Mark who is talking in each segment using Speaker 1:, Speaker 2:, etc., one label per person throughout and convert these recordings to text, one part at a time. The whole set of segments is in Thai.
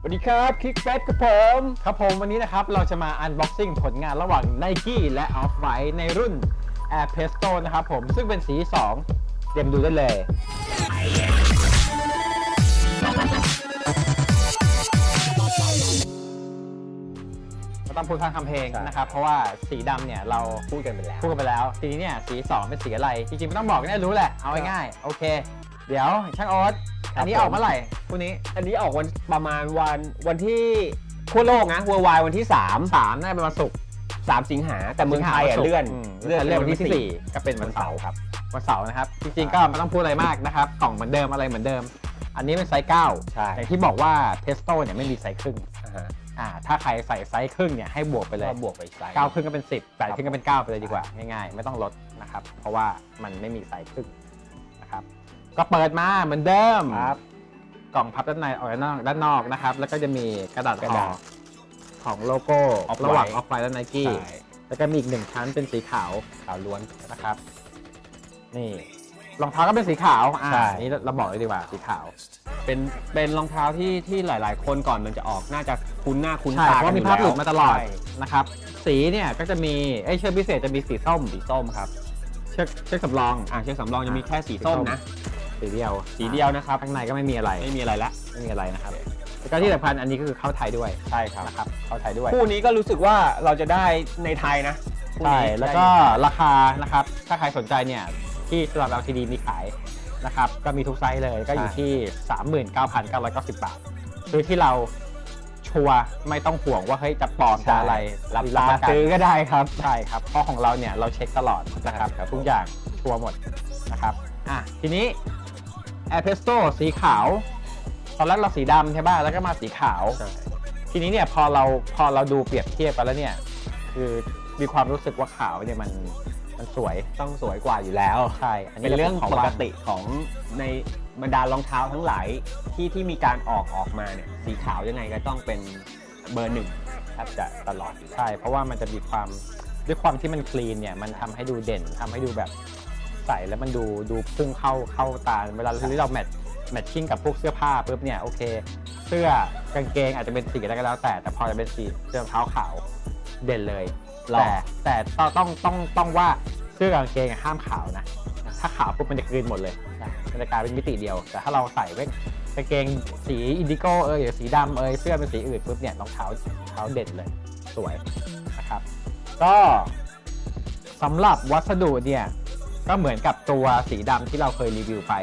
Speaker 1: สวัสดีครับคิกแฟตครับผม
Speaker 2: ครับผมวันนี้นะครับ เราจะมาอันบ็อกซิ่งผลงานระหว่าง Nike และ Off-White ในรุ่น Air Presto นะครับผมซึ่งเป็นสี 2 เตรียมดูได้เลยก็ต้องพูดข้างคำเพลง
Speaker 1: ใช่
Speaker 2: นะครับ เพราะว่าสีดำเนี่ยเรา
Speaker 1: พูดกันไปแล้ว
Speaker 2: พูดกันไปแล้วสีนี้เนี่ยสี 2 เป็นสีอะไร จริงๆไม่ต้องบอกก็ได้รู้แหละ เอาง่ายๆโอเค เดี๋ยวช่างโอ๊ต
Speaker 1: ครับ
Speaker 2: อันนี้
Speaker 1: ผม
Speaker 2: ออกเมื่อไหร่คู่นี้
Speaker 1: อันนี้ออกวันประมาณวันวันที่ทั่วโลกนะเวอร์ไววันที่3
Speaker 2: 3น่าจะเป็นวันศุกร์
Speaker 1: 3 สิงหาแต่เมืองไทยอะเลื่อน
Speaker 2: มเลื่อนเลื่อนวันที่สี่ก็เป็นวันเสาร์ครับ วันเสาร์นะครับ จริงๆก็ไม่ต้องพูดอะไรมากนะครับกล่องเหมือนเดิมอะไรเหมือนเดิม อันนี้เป็นไซส์9
Speaker 1: ใช่
Speaker 2: อย่างที่บอกว่าเทสโต้เนี่ยไม่มีไซส์ครึ่ง
Speaker 1: อ่าฮะ
Speaker 2: อ่าถ้าใครใส่ไซส์ครึ่งเนี่ยให้บวกไปเลย
Speaker 1: ก็บวกไปอีกไซส์
Speaker 2: 9 ครึ่งก็เป็น 10 8ครึ่งก็เป็น 9 ไปเลยดีกว่า ง่ายๆ ไม่ต้องลดนะครับ เพราะว่ามันไม่มีไซส์ครึ่งนะครับ ก็เปิดมาเหมือนเดิม
Speaker 1: ครับ
Speaker 2: กล่องพับด้านในออกด้านนอกด้านนอกนะครับ แล้วก็จะมีกระดาษ
Speaker 1: กระ
Speaker 2: ห่อ
Speaker 1: ดาษ
Speaker 2: ของโลโก้
Speaker 1: Off-White
Speaker 2: ระหว่างออฟไลน์และไนกี้
Speaker 1: ใช่
Speaker 2: แล้วก็มีอีกหนึ่งชั้นเป็นสีขาว
Speaker 1: ขาวล้วน
Speaker 2: นะครับ นี่รองเท้าก็เป็นสีขาว อ่า
Speaker 1: ใช่
Speaker 2: อันนี้เราบอกเลยดีกว่าสีขาว
Speaker 1: เป็นเป็นรองเท้าที่ที่หลาย ๆ คนก่อนมันจะออกน่าจะคุ้นหน้าคุ้น
Speaker 2: ใช่
Speaker 1: ตา
Speaker 2: เพราะมีภาพหลุดมาตลอด
Speaker 1: ใช่
Speaker 2: นะครับ สีเนี่ยก็จะมีเอ้ยเชือกพิเศษจะมีสีส้ม
Speaker 1: สีส้มครับ
Speaker 2: เชือกเชือกสำรอง
Speaker 1: อ่าเชือกสำรองจะมีแค่สีส้มนะ
Speaker 2: สีเดียว
Speaker 1: สีเดียวนะครับ
Speaker 2: ข้างในก็ไม่มีอะไร
Speaker 1: ไม่มีอะไรละ
Speaker 2: ไม่มีอะไรนะครับ แล้วก็ที่สำคัญอันนี้ก็คือเข้าไทยด้วย
Speaker 1: ใช่ครับ
Speaker 2: นะครับ เข้าไทยด้วย
Speaker 1: คู่นี้ก็รู้สึกว่าเราจะได้ในไทยนะคู่
Speaker 2: ใช่
Speaker 1: นี้
Speaker 2: แล้วก็
Speaker 1: ได้ในไทย
Speaker 2: ราคานะครับ ถ้าใครสนใจเนี่ย ที่สำหรับ LTD มีขายนะครับ ก็มีทุกไซส์เลย ก็อยู่ที่ 39,990 บาทซื้อที่เราชัวร์ไม่ต้องห่วงว่าเฮ้ยจะปลอมจะอะไร
Speaker 1: รับ
Speaker 2: รั
Speaker 1: ตา
Speaker 2: ประกัน
Speaker 1: ซื้อก็ได้ครับ
Speaker 2: ใช่ครับ เพราะของเราเนี่ยเราเช็คตลอดนะครับ
Speaker 1: ใช่ครับ
Speaker 2: ทุกอย่างชัวร์หมดนะครับ อะทีนี้ Air Presto สีขาว ตอนแรกเราสีดำใช่ป่ะแล้วก็มาสีขาว
Speaker 1: ใช่
Speaker 2: ทีนี้เนี่ยพอเราพอเราดูเปรียบเทียบกันแล้วเนี่ย คือมีความรู้สึกว่าขาวเนี่ยมันมันสวย
Speaker 1: ต้องสวยกว่าอยู่แล้ว
Speaker 2: ใช่ อันนี้
Speaker 1: เป็นเรื่อง
Speaker 2: ของ
Speaker 1: ปก
Speaker 2: ว่าง
Speaker 1: ติของในบรรดารองเท้าทั้งหลายที่ที่มีการออกออกมาเนี่ยสีขาวยังไงก็ต้องเป็นเบอร์หนึ่งแทบจะตลอดอยู่แล้ว
Speaker 2: ใช่ เพราะว่ามันจะมีความด้วยความที่มันคลีนเนี่ยมันทำให้ดูเด่นทำให้ดูแบบ ใส่แล้วมันดูดูพุ่งเข้าเข้าตาเวลาที่เราแมทแมทชิ่งกับพวกเสื้อผ้าปุ๊บเนี่ยโอเค เสื้อกางเกงอาจจะเป็นสีอะไรก็แล้ว แต่แต่พอจะเป็นสีเสื้อรองเท้าขาวเด่นเลย
Speaker 1: หล่อ
Speaker 2: แต่แต่ต้องต้องต้องต้องว่าเสื้อกางเกงอะห้ามขาวนะ ถ้าขาวปุ๊บมันจะกลืนหมดเลยมันจะกลายเป็นมิติเดียว แต่ถ้าเราใส่เว้ยกางเกงสีอินดิโก้เอยหรือสีดำเอยเสื้อเป็นสีอื่นปุ๊บเนี่ยรองเท้าเท้าเด่นเลยสวยนะครับ ก็สำหรับวัสดุเนี่ย ก็เหมือนกับตัวสีดำที่เราเคยรีวิวไป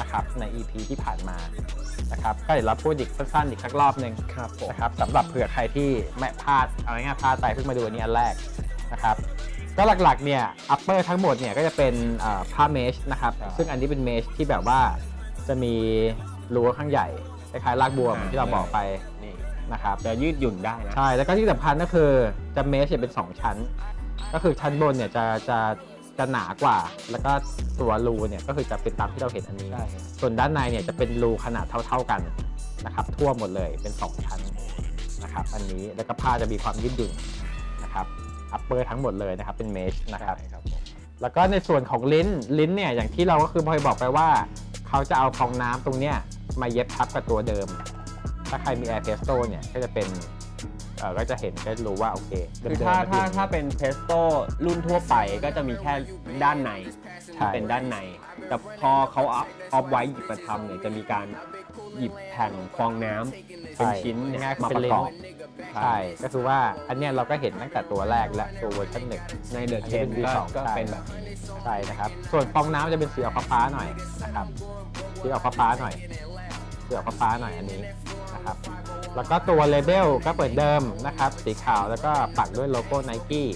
Speaker 2: นะครับใน EP ที่ผ่านมานะครับก็เดี๋ยวเราพูดอีกสั้นๆอีกสักรอบหนึ่ง
Speaker 1: ครับผม
Speaker 2: นะครับสำหรับเผื่อใครที่ไม่พลาดเอาง่ายๆพลาดไปเพิ่งมาดูอันนี้อันแรกนะครับก็หลักๆเนี่ยอัปเปอร์ทั้งหมดเนี่ยก็จะเป็นเอ่อผ้าเมชนะครับ
Speaker 1: ใช่
Speaker 2: ซึ่งอันนี้เป็นเมชที่แบบว่าจะมีรูข้างใหญ่คล้ายๆรากบัวเหมือนที่เราบอกไป
Speaker 1: นี่
Speaker 2: นะครับ
Speaker 1: จะยืดหยุ่นได้นะ
Speaker 2: ใช่ แล้วก็ที่สำคัญก็คือจะเมชเนี่ยเป็น 2 ชั้น ก็คือชั้นบนเนี่ยจะจะ จะหนากว่า แล้วก็ตัวรูเนี่ยก็คือจะเป็นตามที่เราเห็นอันนี้
Speaker 1: ใช่
Speaker 2: ส่วนด้านในเนี่ยจะเป็นรูขนาดเท่า ๆกันนะครับ ทั่วหมดเลยเป็น 2 ชั้นนะครับ อันนี้แล้วก็ผ้าจะมีความยืดหยุ่นนะครับอัปเปอร์ทั้งหมดเลยนะครับ เป็นเมชนะครับ
Speaker 1: ใช่ครับผม
Speaker 2: แล้วก็ในส่วนของลิ้นลิ้นเนี่ยอย่างที่เราก็คือพอยบอกไปว่า เขาจะเอาฟองน้ำตรงเนี้ยมาเย็บทับกับตัวเดิม ถ้าใครมี Air Presto เนี่ยก็จะเป็น เออก็จะเห็นก็รู้ว่าโอเค
Speaker 1: คือ
Speaker 2: เดิมๆ
Speaker 1: ถ้า
Speaker 2: มัน
Speaker 1: ถ้า
Speaker 2: ย่ง
Speaker 1: ถ้าเป็นเพสโต้รุ่นทั่วไปก็จะมีแค่ด้านใน
Speaker 2: ใช่
Speaker 1: เป็นด้านใน แต่พอเขาออฟไว้หยิบมาทำเนี่ยจะมีการหยิบแผ่นฟองน้ำเป็นชิ้นเนี่ย
Speaker 2: ง่ายๆ
Speaker 1: มา
Speaker 2: เป็
Speaker 1: ป
Speaker 2: น
Speaker 1: ระ
Speaker 2: ลิ้
Speaker 1: ก
Speaker 2: น
Speaker 1: อบ
Speaker 2: ใช่ก็คือว่าอันเนี้ยเราก็เห็นตั้งแต่ตัวแรกและตัวเวอร์ชันหนึ่ง
Speaker 1: ในเดอะเทน
Speaker 2: อันนี้เป็น
Speaker 1: ก็
Speaker 2: V2
Speaker 1: ก็
Speaker 2: ใช่
Speaker 1: เป็นแบบนี้
Speaker 2: ใช่นะครับ ส่วนฟองน้ำจะเป็นสีออกฟ้าๆหน่อยนะครับสีออกฟ้าๆหน่อยสีออกฟ้าๆหน่อยอันนี้ นะครับแล้วก็ตัวเลเบลก็เปิดเดิมนะครับ สีขาวแล้วก็ปักด้วยโลโก้ไนกี้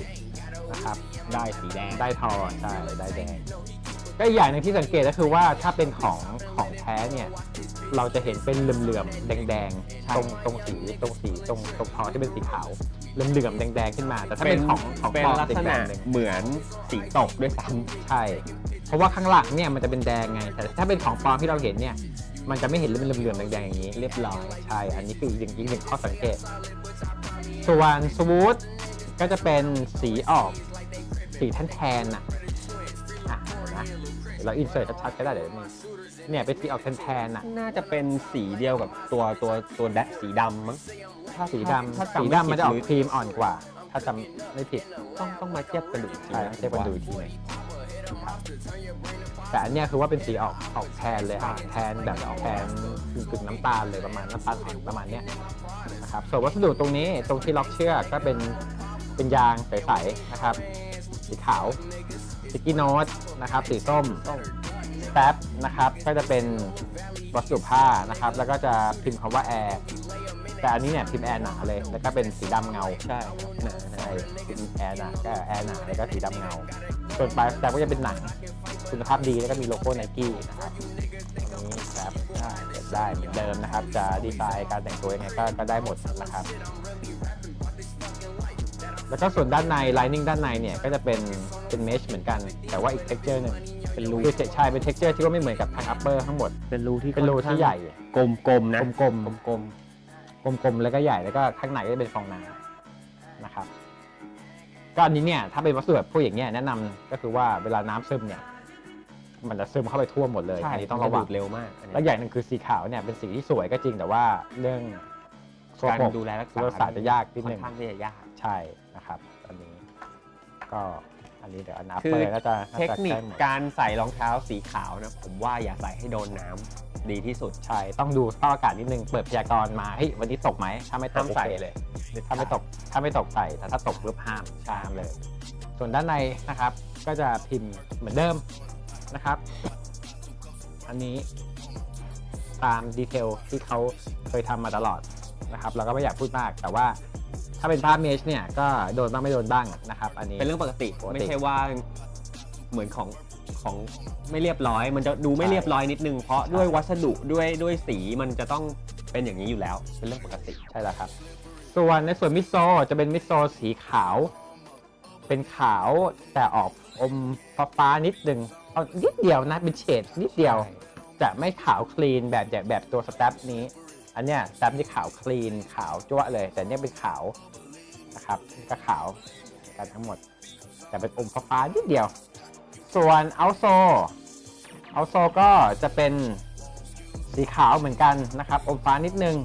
Speaker 2: นะครับ
Speaker 1: ได้สีแดง
Speaker 2: ได้ทอใช่ได้แดงก็อีกอย่างหนึ่งที่สังเกตก็คือว่าถ้าเป็นของของแท้เนี่ย เราจะเห็นเป็นเหลื่อมๆแดง
Speaker 1: ใช่
Speaker 2: ๆตรงตรงสีตรงสีตรงตรงทอที่เป็นสีขาวเหลื่อมๆแดงๆขึ้นมา แต่ถ้าเป็นของของ
Speaker 1: เป็น
Speaker 2: ปลอม
Speaker 1: ลัก
Speaker 2: ติด
Speaker 1: ษ
Speaker 2: แด
Speaker 1: ณะ
Speaker 2: งหนึ่ง
Speaker 1: เหมือนสีตกด้วยซ้
Speaker 2: ใช่ เพราะว่าข้างหลังเนี่ยมันจะเป็นแดงไง แต่ถ้าเป็นของปลอมที่เราเห็นเนี่ย มันจะไม่เห็นเป็นเหลื่อมๆแดงๆอย่างนี้ เรียบร้อยใช่อันนี้คืออีกหนึ่งอีกหนึ่งข้อสังเกต ส่วนสวูทก็จะเป็นสีออกสีแทนๆน่ะอะเห็นไหมเดี๋ยวเราอินเสิร์ตชัดๆก็ได้เดี๋ยวนี้เนี่ยเป็นสีออกแทนๆน่ะ
Speaker 1: น่าจะเป็นสีเดียวกับตัวตัวตัวแดะสีดำมั้ง ถ้า
Speaker 2: สีดำ
Speaker 1: ถ้า
Speaker 2: สี
Speaker 1: จำไดำ
Speaker 2: มันจะออก
Speaker 1: ผิ
Speaker 2: ครีมอ่อนกว่า ถ้าจำไม่ผิด
Speaker 1: ต้องต้องมาเทียบกันดูอีกที
Speaker 2: ใช่
Speaker 1: นะ
Speaker 2: เทียบกันดูอีกทีหนึง แต่อันเนี้ยคือว่าเป็นสีออกออกแทนเลยครับแทนแบบออกแทนกึ่งๆน้ำตาลเลยประมาณน้ำตาลอ่อนประมาณเนี้ยนะครับส่วนวัสดุตรงนี้ตรงที่ล็อกเชือกก็เป็นเป็นยางใสๆนะครับ สีขาวสกิโนตนะครับ สีส้ม
Speaker 1: ต้อง
Speaker 2: แท็บนะครับ ก็จะเป็นวัสดุผ้านะครับ แล้วก็จะพิมพ์คำว่าแอร์แต่อันนี้เนี่ยพิมพ์แอร์หนาเลย แล้วก็เป็นสีดำเงา
Speaker 1: ใช่ครับ
Speaker 2: หนาใช่พิมพ์แอร์หนาก็แอร์หนาแล้วก็สีดำเงา ส่วนปลายแท็บก็จะเป็นหนัง คุณภาพดีแล้วก็มีโลโก้ไนกี้นะครับอันนี้แท็บได้เก็บได้เหมือนเดิมนะครับ จะดีไซน์การแต่งตัวยังไงก็ก็ได้หมดนะครับ แล้วก็ส่วนด้านใน lining ด้านในเนี่ยก็จะเป็นเป็นเมชเหมือนกัน แต่ว่าอีก texture หนึ่ง
Speaker 1: เป็นรู
Speaker 2: คือใช่เป็น texture ที่ว่าไม่เหมือนกับทาง upper ทั้งหมด
Speaker 1: เป็นรูที่
Speaker 2: เป็นรูที่ใหญ่
Speaker 1: กลมๆนะ
Speaker 2: กลม
Speaker 1: กลม
Speaker 2: ๆกลมๆแล้วก็ใหญ่แล้วก็ข้างในก็จะเป็นฟองน้ำนะครับก็อันนี้เนี่ยถ้าเป็นวัสดุแบบพวกอย่างเงี้ยแนะนำก็คือว่าเวลาน้ำซึมเนี่ย มันจะซึมเข้าไปทั่วหมดเลย
Speaker 1: ใช่
Speaker 2: อันนี้ต้องระวัง
Speaker 1: เร็วมากอันนี้
Speaker 2: แล้วอย่างหนึ่งคือสีขาวเนี่ยเป็นสีที่สวยก็จริงแต่ว่าเรื่องโซ
Speaker 1: การ
Speaker 2: ปรก
Speaker 1: ดูแลรักษา
Speaker 2: รักษาจะยากนิด
Speaker 1: ค่อ
Speaker 2: นึ
Speaker 1: น
Speaker 2: ง
Speaker 1: ข้างที่จะยาก
Speaker 2: ใช่นะครับ อันนี้ก็อันนี้เดี๋ยวอันนับ
Speaker 1: คือ
Speaker 2: เปิดน่าจะน่า
Speaker 1: เทค
Speaker 2: จะ
Speaker 1: นิค
Speaker 2: ใกล้หมด
Speaker 1: การใส่รองเท้าสีขาวนะผมว่าอย่าใส่ให้โดนน้ำดีที่สุด
Speaker 2: ใช่ต้องดูสภาพอากาศนิดนึงเปิดพยากรณ์มาเฮ้ยวันนี้ตกไหมถ้าไม่ต
Speaker 1: ห้ากมใส่
Speaker 2: โอค
Speaker 1: เลย
Speaker 2: ถ้าไม่ตกถ้าไม่ตกใส่แต่ถ้าตกปุ๊บห้ามห้ามเลย ส่วนด้านในนะครับก็จะพิมพ์เหมือนเดิม นะครับ อันนี้ตามดีเทลที่เขาเคยทำมาตลอดนะครับ เราก็ไม่อยากพูดมาก แต่ว่าถ้าเป็นภาพเมชเนี่ยก็โดนบ้างไม่โดนบ้างนะครับ อันนี้
Speaker 1: เป็นเรื่องปกติ
Speaker 2: ปกติ
Speaker 1: ไม่ใช่ว่าเหมือนของของไม่เรียบร้อย มันจะดูไม่
Speaker 2: ใช่
Speaker 1: เรียบร้อยนิดนึง เพราะ
Speaker 2: ใช่
Speaker 1: ด้วยวัสดุด้วยด้วยสีมันจะต้องเป็นอย่างนี้อยู่แล้ว เป็นเรื่องปกติ
Speaker 2: ใช่แล้วครับ ส่วนในส่วนมิดโซจะเป็นมิดโซสีขาว เป็นขาวแต่ออกอมฟ้าฟ้าๆนิดนึงเอานิดเดียวนะเป็นเฉดนิดเดียว จะไม่ขาวคลีนแบบแบบแบบตัวสแตปนี้ อันเนี้ยสแตปที่ขาวคลีนขาวจ้วะเลย แต่เนี้ยเป็นขาวนะครับก็ขาวกันทั้งหมด แต่เป็นอมฟ้าๆนิดเดียว ส่วนเอาโซเอาโซก็จะเป็นสีขาวเหมือนกันนะครับ อมฟ้านิดนึง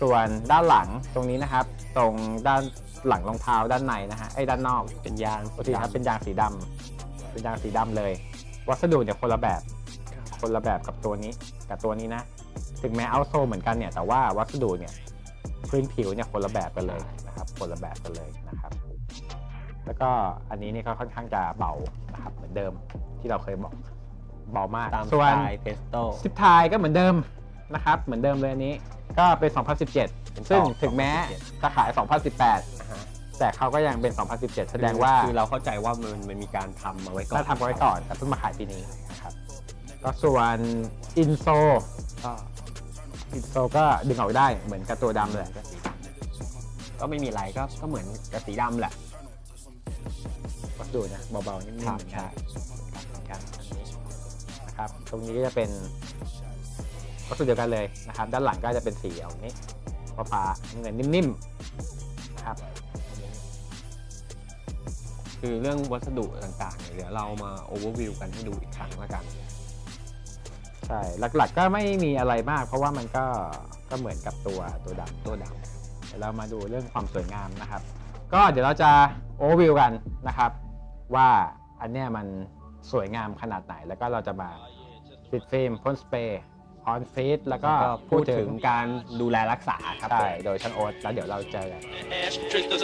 Speaker 2: ส่วนด้านหลังตรงนี้นะครับ ตรงด้าน หลังรองเท้าด้านในนะฮะไอ้ด้านนอก
Speaker 1: เป็นยาง
Speaker 2: ปกติครับเป็นยางสีดำเป็นยางสีดำเลย วัสดุเนี่ยคนละแบบคนละแบบกับตัวนี้กับตัวนี้นะ ถึงแม้เอาโซเหมือนกันเนี่ย แต่ว่าวัสดุเนี่ยพื้นผิวเนี่ยคนละแบบกันเลยนะครับ คนละแบบกันเลยนะครับ แล้วก็อันนี้นี่ก็ค่อนข้างจะเบานะครับ เหมือนเดิมที่เราเคยบอกเบามาก
Speaker 1: ตามส
Speaker 2: ส่วน
Speaker 1: ไตล์เพสโต้
Speaker 2: ซิปทายก็เหมือนเดิมนะครับ เหมือนเดิมเลยอันนี้ ก็เป็น 2017 ซึ่งถึงแม้จะขาย 2018 แต่เขาก็ยังเป็น 2017 แสดงว่า
Speaker 1: คือเราเข้าใจว่ามันมันมีการทำมาไว้ก่อน
Speaker 2: ถ้าทำไว้ก่อนแต่เพิ่งมาขายปีนี้นะครับก็ส่วนอินโซ
Speaker 1: ก็
Speaker 2: อินโซก็ดึงออกได้เหมือนกับตัวดำเลย
Speaker 1: ก็ไม่มีอะไรก็ก็เหมือนกับสีดำแหละ
Speaker 2: วัสดุนะเบาๆนิ่มๆ
Speaker 1: ครับ
Speaker 2: เหมือนกัน
Speaker 1: เหมือนกันอันนี้
Speaker 2: นะครับตรงนี้ก็จะเป็นวัสดุเดียวกันเลยนะครับ ด้านหลังก็จะเป็นสีออกนี้ฟ้าๆเงินนิ่มๆนะครับ
Speaker 1: คือเรื่องวัสดุต่างๆ เดี๋ยวเรามาโอเวอร์วิวกันให้ดูอีกครั้งละกัน
Speaker 2: ใช่ หลักๆก็ไม่มีอะไรมาก เพราะว่ามันก็ก็เหมือนกับตัวตัวดำ
Speaker 1: ตัวดำ
Speaker 2: เดี๋ยวเรามาดูเรื่องความสวยงามนะครับ ก็เดี๋ยวเราจะโอเวอร์วิวกันนะครับ ว่าอันเนี้ยมันสวยงามขนาดไหนแล้วก็เราจะมาติดฟิล์มพ่นสเปรย์ ออนฟีดแล้วำก็
Speaker 1: ก็
Speaker 2: พู
Speaker 1: พู
Speaker 2: ด
Speaker 1: ด
Speaker 2: ถึ
Speaker 1: ถึ
Speaker 2: ง
Speaker 1: งการดูแลรักษาครับ
Speaker 2: ใช่
Speaker 1: ผม
Speaker 2: โดยช่างโอ๊ตแล้วเดี๋ยวเราเจอกัน
Speaker 3: Ash triggers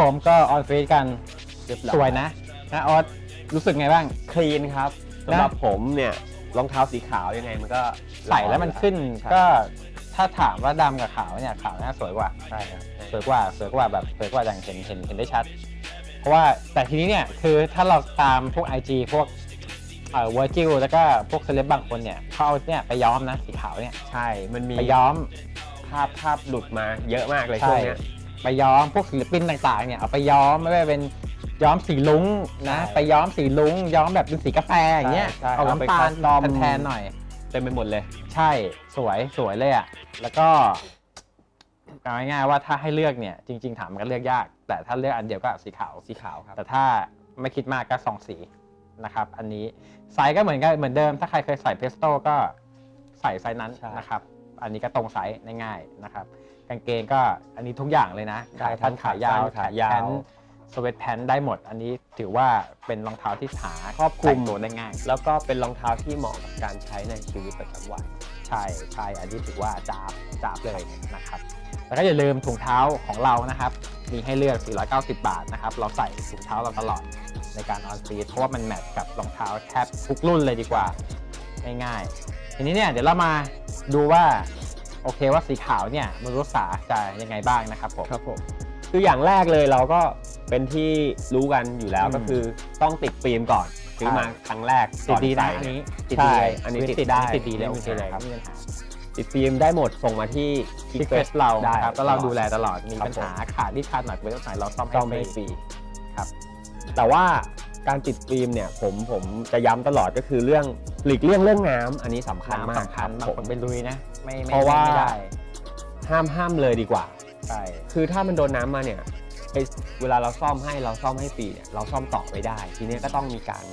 Speaker 2: ผมก็ออนฟีดกัน
Speaker 1: เรียบร้อย
Speaker 2: สวยนะนะออสรู้สึกไงบ้าง
Speaker 1: คลีนครับสำหรับผมเนี่ยรองเท้าสีขาวยังไงมันก็
Speaker 2: ใส่แล้วมันขึ้น
Speaker 1: ใช่
Speaker 2: ก็ถ้าถามว่าดำกับขาวเนี่ยขาวน่าสวยกว่า
Speaker 1: ใช่ครับ
Speaker 2: สวยกว่าสวยกว่าแบบสวยกว่าอย่างเห็นเห็นเห็นได้ชัด เพราะว่าแต่ทีนี้เนี่ยคือถ้าเราตามพวก IG พวกเอ่อวอร์จิลแล้วก็พวกเซเลบบางคนเนี่ยเขาเอาเนี่ยไปย้อมนะสีขาวเนี่ย
Speaker 1: ใช่มันมี
Speaker 2: ไปย้อม
Speaker 1: ภาพภาพหลุดมาเยอะมากเลย
Speaker 2: ใช่
Speaker 1: ช่วงเนี้ย
Speaker 2: ไปย้อมพวกศิลปินต่างๆเนี่ยเอาไปย้อมไม่ว่าเป็นย้อมสีลุ้งนะ
Speaker 1: ใช่
Speaker 2: ไปย้อมสีลุ้ง ย้อมแบบเป็นสีกาแฟอย่างเงี้ย
Speaker 1: ใช่ใช่
Speaker 2: เอา
Speaker 1: เอาไป
Speaker 2: น้ำตาล
Speaker 1: คัสตอม
Speaker 2: แทนๆหน่อย
Speaker 1: เต็มไปหมดเลย
Speaker 2: ใช่สวยสวยเลยอะ แล้วก็เอาง่ายๆว่าถ้าให้เลือกเนี่ย จริง ๆ ถามมันก็เลือกยาก แต่ถ้าเลือกอันเดียวก็สีขาว
Speaker 1: สีขาวครับ
Speaker 2: แต่ถ้าไม่คิดมากก็สองสีนะครับ อันนี้ไซส์ก็เหมือนกันเหมือนเดิม ถ้าใครเคยใส่เพสโต้ก็ใส่ไซส์นั้น
Speaker 1: ใช่
Speaker 2: นะครับ อันนี้ก็ตรงไซส์ง่ายๆนะครับ กางเกงก็อันนี้ทุกอย่างเลยนะ
Speaker 1: ใช่
Speaker 2: ขาสั้นขายาว
Speaker 1: ขายาว
Speaker 2: แขนสเวตแพนได้หมด อันนี้ถือว่าเป็นรองเท้าที่หา
Speaker 1: ครอบคลุม
Speaker 2: แต่งตัวได้ง่าย
Speaker 1: แล้วก็เป็นรองเท้าที่เหมาะกับการใช้ในชีวิตประจำวัน
Speaker 2: ใช่ใช่อันนี้ถือว่าจาบจาบเลยนะครับแล้วก็อย่าลืมถุงเท้าของเรานะครับ มีให้เลือก 490 บาทนะครับ เราใส่ถุงเท้าเราตลอดในการออนซีเพราะว่ามันแมทกับรองเท้าแทบทุกรุ่นเลยดีกว่าง่ายๆทีนี้เนี่ยเดี๋ยวเรามาดูว่า โอเคว่าสีขาวเนี่ยมนุษย์สาจะยังไงบ้างนะครับผม
Speaker 1: ครับผมคืออย่างแรกเลยเราก็เป็นที่รู้กันอยู่แล้ว
Speaker 2: อืม
Speaker 1: ก็คือต้องติดฟิล์มก่อนซื้อมาครั้งแรก
Speaker 2: ติดดี
Speaker 1: ก่
Speaker 2: นะ
Speaker 1: ใส่
Speaker 2: อัน
Speaker 1: เย
Speaker 2: นี้ติด
Speaker 1: ใช่
Speaker 2: ดีเลย
Speaker 1: อันนี้
Speaker 2: พื้
Speaker 1: ติดได้
Speaker 2: ติดดีเลย
Speaker 1: ไม่
Speaker 2: โอ
Speaker 1: มี
Speaker 2: เคเลย
Speaker 1: ปัญหาครับ
Speaker 2: ไม่มีปัญหา
Speaker 1: ติดฟิล์มได้หมดส่งมาที่
Speaker 2: คิกเฟสเรานะครับแล้วเราดูแล
Speaker 1: ต
Speaker 2: ตลอด มี
Speaker 1: ครับ
Speaker 2: ปัญหาขาดที่ขาดหน่อยเป็นต้นไหนเราซ่อม
Speaker 1: ซ่อม
Speaker 2: ให้
Speaker 1: ให้
Speaker 2: ฟ
Speaker 1: ฟ
Speaker 2: รี
Speaker 1: รีครับ แต่ว่าการติดฟิล์มเนี่ยผมผมจะย้ำตลอดก็คือเรื่องหลีกเลี่ยงเรื่องน้ำอันนี้สำคัญมาก
Speaker 2: สำคัญ
Speaker 1: รั
Speaker 2: บา
Speaker 1: บ
Speaker 2: ง
Speaker 1: ผ
Speaker 2: คน
Speaker 1: ม
Speaker 2: ไปลุยนะ ไม่ไม่
Speaker 1: เพราะว่า
Speaker 2: ไม่ได้
Speaker 1: ห้ามห้ามเลยดีกว่า
Speaker 2: ใช่
Speaker 1: คือถ้ามันโดนน้ำมาเนี่ยไอ้เวลาเราซ่อมให้เราซ่อมให้ฟรีเนี่ยเราซ่อมต่อไม่ได้ ทีเนี้ยก็ต้องมีการ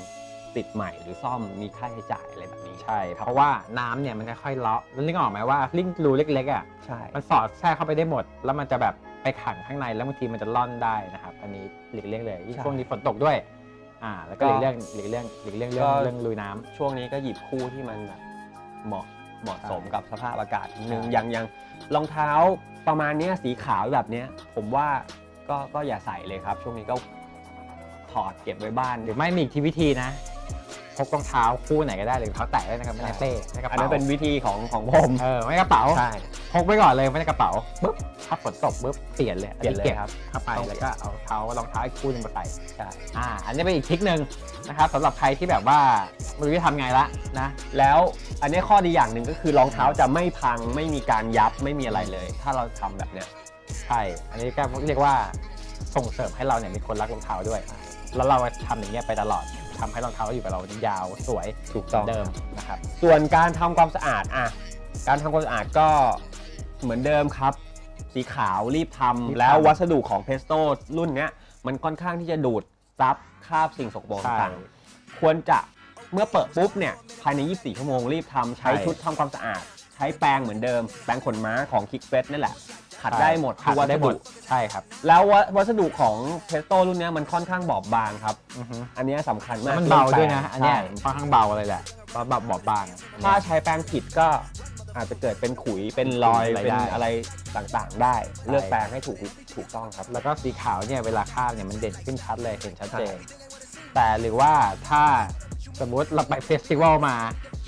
Speaker 1: ติดใหม่หรือซ่อมมีค่าใช้จ่ายอะไรแบบนี้
Speaker 2: ใช่เพราะว่าน้ำเนี่ยมันค่อยๆเลาะแล้วนึกออกไหมว่าลิงรูเล็กๆอะ
Speaker 1: ใช่
Speaker 2: มันสอดแทรกเข้าไปได้หมด แล้วมันจะแบบไปขังข้างในแล้วบางทีมันจะล่อนได้นะครับอันนี้หลีกเลี่ยงเลยยิ่งช่วงนี้ฝนตกด้วยอ่าแล้วก็หลีกเลี่ยงหลีกเลี่ยงหลีกเลี่ยงเรื่องเรื่องลุยน้ำ
Speaker 1: ช่วงนี้ก็หยิบคู่ที่มันแบบเหมาะ เหมาะสม
Speaker 2: ใช่
Speaker 1: กับสภาพอากาศนิดนึง
Speaker 2: ใช่
Speaker 1: อย่างอย่างรองเท้าประมาณเนี้ยสีขาวแบบเนี้ยผมว่าก็ก็อย่าใส่เลยครับ ช่วงนี้ก็ถอดเก็บไว้บ้าน
Speaker 2: หรือไม่มีอีกที่วิธีนะ พกรองเท้าคู่ไหนก็ได้หรือรองเท้าแตะได้นะครับไม่ในเป้ในกระ
Speaker 1: อัน
Speaker 2: เป๋า
Speaker 1: นั้นเป็นวิธีของของผม
Speaker 2: เออไม่ในกระเป๋า
Speaker 1: ใช่
Speaker 2: พกไว้ก่อนเลยไม่ในกระเป๋าปุ๊บถ้าฝนตกปุ๊บเปลี่ยนเลย
Speaker 1: เปลี่ยนเลย
Speaker 2: อัก็บ
Speaker 1: ครับ
Speaker 2: เข้าไป
Speaker 1: ต้องเปลี่
Speaker 2: แล้
Speaker 1: ยน
Speaker 2: วก็เอาเท้ารองเท้าอีกคู่หนึงมาใส่
Speaker 1: ใช่
Speaker 2: อ่าอันนี้เป็นอีกทริคหนึ่งนะครับสำหรับใครที่แบบว่าไม่รู้จะทำไงละนะ
Speaker 1: แล้วอันนี้ข้อดีอย่างหนึ่งก็คือรองเท้าจะไม่พังไม่มีการยับไม่มีอะไรเลย ถ้าเราทำแบบเนี้ย
Speaker 2: ใช่อันนี้ก็เรียกว่าส่งเสริมให้เราเนี่ยมีคนรักรองเท้าด้วย แล้วเราทำอย่างเงี้ยไปตลอด ทำให้รองเท้าอยู่กับเรายาวสวย
Speaker 1: ถูกต้อง
Speaker 2: เดิมนะครับ
Speaker 1: ส่วนการทำความสะอาดอะการทำความสะอาดก็เหมือนเดิมครับ สีขาวรีบทำ
Speaker 2: รีบทำ
Speaker 1: แล้ววัสดุของเพสโต้รุ่นเนี้ยมันค่อนข้างที่จะดูดซับคราบสิ่งสกปรก
Speaker 2: ใช่
Speaker 1: ต่างๆ ควรจะเมื่อเปิดปุ๊บเนี่ยภายใน 24 ชั่วโมงรีบทำใช้
Speaker 2: ใช่
Speaker 1: ชุดทำความสะอาด ใช้แปรงเหมือนเดิม แปรงขนม้าของคิกเฟสนั่นแหละ ขัดได้หมด
Speaker 2: ขัด
Speaker 1: ทุกวั
Speaker 2: ได้
Speaker 1: ส
Speaker 2: หม
Speaker 1: ดุ
Speaker 2: ดใช่ครับ
Speaker 1: แล้ววัวัสดุของเพสโต้รุ่นเนี้ยมันค่อนข้างบอบบางครับ
Speaker 2: อือฮึ
Speaker 1: อันเนี้ยสำคัญ
Speaker 2: แล้
Speaker 1: มาวก
Speaker 2: มันเบาด้วยนะ
Speaker 1: รื่องแปรง
Speaker 2: อันเนี้ย
Speaker 1: ใช่
Speaker 2: ค่อนข้างเบาเลยแหละเพราะแบบบอบบาง
Speaker 1: ถ้าใช้แป้งผิดก็อาจจะเกิดเป็นขุยเป็นรอย
Speaker 2: อะไร
Speaker 1: เป็น
Speaker 2: ได้
Speaker 1: อะไรต่างๆ ได้
Speaker 2: ใช่
Speaker 1: เลือกแปรงให้ถูกถูกต้องครับ
Speaker 2: แล้วก็สีขาวเนี่ยเวลาคาบเนี่ยมันเด่นขึ้นชัดเลยเห็นชัดเจน
Speaker 1: ใช่
Speaker 2: แต่หรือว่าถ้าสมมุติเราไปเฟสติวัลมา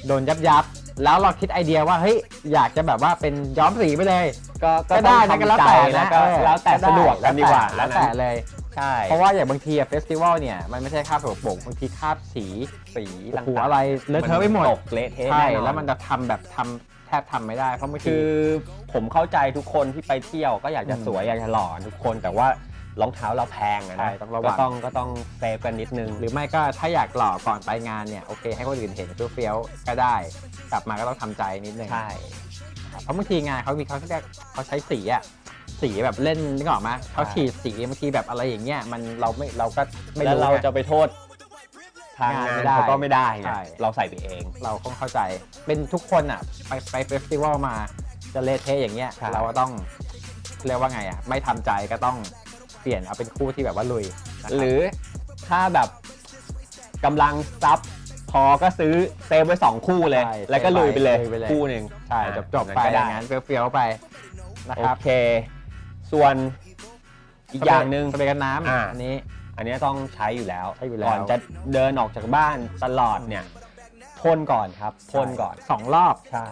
Speaker 2: โดนยับยับๆ แล้วเราคิดไอเดียว่าเฮ้ยอยากจะแบบว่าเป็นย้อมสีไปเลย
Speaker 1: ก็
Speaker 2: ก็ได้นะก็แล้วแต่
Speaker 1: แล้
Speaker 2: นะ
Speaker 1: วก็
Speaker 2: เออ
Speaker 1: แล้วแต่
Speaker 2: ก็ได้
Speaker 1: สะดวกกันดีกว่า
Speaker 2: แล้วแต่เลย
Speaker 1: ใช่
Speaker 2: เพราะว่าอย่างบางทีอะเฟสติวัลเนี่ยมันไม่ใช่คาบสกปรกบางทีคาบสี
Speaker 1: สี
Speaker 2: หัวอะไรเลอะเทอะไปหมด
Speaker 1: ตกเละเทะ
Speaker 2: ใช่
Speaker 1: แน่นอน
Speaker 2: แล้วมันจะทำแบบทำแทบทำไม่ได้เพราะบางที
Speaker 1: คือผมเข้าใจทุกคนที่ไปเที่ยวก็อยากจะ
Speaker 2: อืม
Speaker 1: สวยอยากจะหล่อทุกคนแต่ว่ารองเท้าเราแพงอะ
Speaker 2: ใช่
Speaker 1: นะ
Speaker 2: ต้องระวัง
Speaker 1: ก็ต้องก็ต้องเซฟกันนิดนึง
Speaker 2: หรือไม่ก็ถ้าอยากหล่อก่อนไปงานเนี่ยโอเคให้คนอื่นเห็นเฟี้ยวๆก็ได้ กลับมาก็ต้องทำใจนิดนึง
Speaker 1: ใช่
Speaker 2: ครับเพราะบางทีงานเขามีเขาเรียกเขาใช้สีอะสีแบบเล่นนึกออกไหมเขาฉีดสีบางทีแบบอะไรอย่างเงี้ยมันเราไม่เราก็ไม่
Speaker 1: แล้ว
Speaker 2: รู้
Speaker 1: เรา
Speaker 2: ไง
Speaker 1: จะไปโทษทางงาน
Speaker 2: ไม่ได้
Speaker 1: เขาก็ไม่ได้ไง
Speaker 2: ใช่
Speaker 1: เราใส่ไปเอง
Speaker 2: เราคงเข้าใจเป็นทุกคนอะไปไปเฟสติวัลมาจะเละเทะอย่างเงี้ย
Speaker 1: ใช่
Speaker 2: เราก็ต้องเรียกว่าไงอะไม่ทำใจก็ต้องเปลี่ยนเอาเป็นคู่ที่แบบว่าลุยนะครับ
Speaker 1: หรือถ้าแบบกำลังซับพ อก็ซื้อเซฟไว้สองคู่เลย
Speaker 2: ใช่
Speaker 1: แล้วก็ลุยไปเลย
Speaker 2: ลุยไปเลย
Speaker 1: คู่หนึ่ง
Speaker 2: ใช่
Speaker 1: อะ
Speaker 2: จบจบๆไป
Speaker 1: ก็
Speaker 2: อ
Speaker 1: ได้
Speaker 2: ย่างนั้นเฟี้ยวๆไปนะ
Speaker 1: โอ
Speaker 2: ครับ
Speaker 1: เค ส่วนอีกอย่างหนึ่ง
Speaker 2: สเปรย์กันน้ำ
Speaker 1: อ่า
Speaker 2: อันนี้
Speaker 1: อันนี้ต้องใช้อยู่แล้ว
Speaker 2: ใช้อยู่แล้ว
Speaker 1: ก่อนจะเดินออกจากบ้านตลอดเนี่ยพ่นก่อนครับพ่นก่อน
Speaker 2: สองรอบ
Speaker 1: ใช่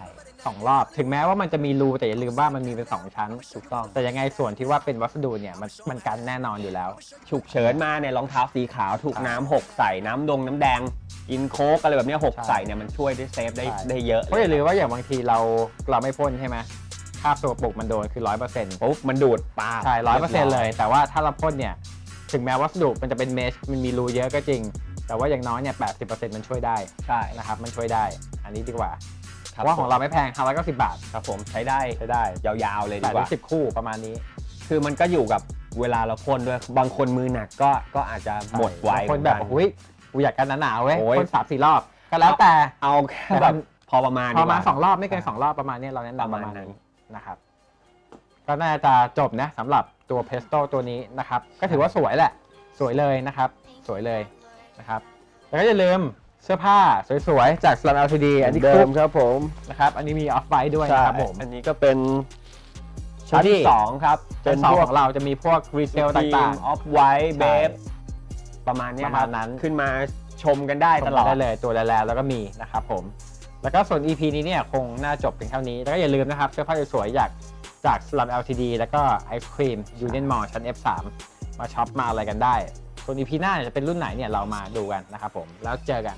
Speaker 2: สองรอบ ถึงแม้ว่ามันจะมีรูแต่อย่าลืมว่ามันมีเป็นสองชั้น
Speaker 1: ถูกต้อง
Speaker 2: แต่ยังไงส่วนที่ว่าเป็นวัสดุเนี่ยมันมันกันแน่นอนอยู่แล้ว
Speaker 1: ฉุกเฉินมาเนี่ยรองเท้าสีขาวถูก
Speaker 2: ครับ
Speaker 1: น้ำหกใส่น้ำดงน้ำแดงกินโค้กอะไรแบบเนี้ยหก
Speaker 2: ใช่
Speaker 1: ใส่เนี่ยมันช่วยได้เซฟได้
Speaker 2: ใช่
Speaker 1: ได้เยอะ
Speaker 2: เพราะอย่าลืมว่าอย่างบางทีเราเราไม่พ่นใช่ไหมคราบตัวปลุกมันโดนคือร้อยเปอร์เซ็นต์
Speaker 1: ปุ๊บมันดูดปา
Speaker 2: ใช่ร้อยเปอร์เซ็นต์เลย แต่ว่าถ้าเราพ่นเนี่ย ถึงแม้วัสดุมันจะเป็นเมชมันมีรูเยอะก็จริง แต่ว่าอย่างน้อยเนี่ยแปดสิบเปอร์เซ็นต์มันช่วยได้
Speaker 1: ใช่
Speaker 2: นะครับ มันช่วยได้ อันนี้ดีกว่า
Speaker 1: คบ
Speaker 2: เพราะว่าของเราไม่แพงห้าร้อยเก้าสิบบาท
Speaker 1: ครับผมใช้ได้
Speaker 2: ใช้ได้
Speaker 1: ยาวๆเลย
Speaker 2: แป
Speaker 1: ดี
Speaker 2: ด
Speaker 1: ก
Speaker 2: ถึ
Speaker 1: ว่า
Speaker 2: งสิบคู่ประมาณนี้
Speaker 1: คือมันก็อยู่กับเวลาเราพ่นด้วย บางคนมือหนักก็ก็อาจจะหมดไว
Speaker 2: บางคนแบบ
Speaker 1: เหมือกั
Speaker 2: อุ้ยกูอยากกันหนาๆเว้ย
Speaker 1: โอ้ย
Speaker 2: พ่นสามสี่รอบ ก็แล้วแต่
Speaker 1: เอาแค่แบบพอประมาณ
Speaker 2: พอมา
Speaker 1: ดีกว่
Speaker 2: สองรอบไม่เกินสองรอบประมาณนี้เราแนะนำ
Speaker 1: ป
Speaker 2: ประระ
Speaker 1: มา
Speaker 2: มา
Speaker 1: ณ
Speaker 2: ณ
Speaker 1: นั้น
Speaker 2: นี้นะครับก็น่าจะจบนะสำหรับตัวเพสโต้ตัวนี้นะครับ ก็ถือว่าสวยแหละ สวยเลยนะครับ สวยเลยนะครับ แล้วก็อย่าลืม เสื้อผ้าสวยๆ จาก Slam LTD อันนี้
Speaker 1: เดิ
Speaker 2: คุ
Speaker 1: ม
Speaker 2: ม
Speaker 1: ครับผม
Speaker 2: นะครับ อันนี้มีออฟไ i ด้วยนะครับผม
Speaker 1: อันนี้ก็เป็น ชั้น
Speaker 2: อันนี้
Speaker 1: ที่สองครับ
Speaker 2: เป็นสองของเราจะมีพวกรีเซลต่าง
Speaker 1: ออฟไวท์เบฟประมาณเนี้ย
Speaker 2: ประมาณนั้น
Speaker 1: คบขึ้นมาชมกันได้
Speaker 2: ๆ
Speaker 1: ตลอด
Speaker 2: ได้เลยตัวแลๆแล้วก็มีนะครับผม แล้วก็ส่วน EP นี้เนี่ยคงน่าจบเพียงเท่านี้ แล้วก็อย่าลืมนะครับ เสื้อผ้าสวยๆจากจาก Slam LTD แล้วก็ไอศครีม Union Mall ชั้น F3 มาช็อปมาอะไรกันได้ ส่วน EP หน้าจะเป็นรุ่นไหนเนี่ยเรามาดูกันนะครับผมแล้วเจอกัน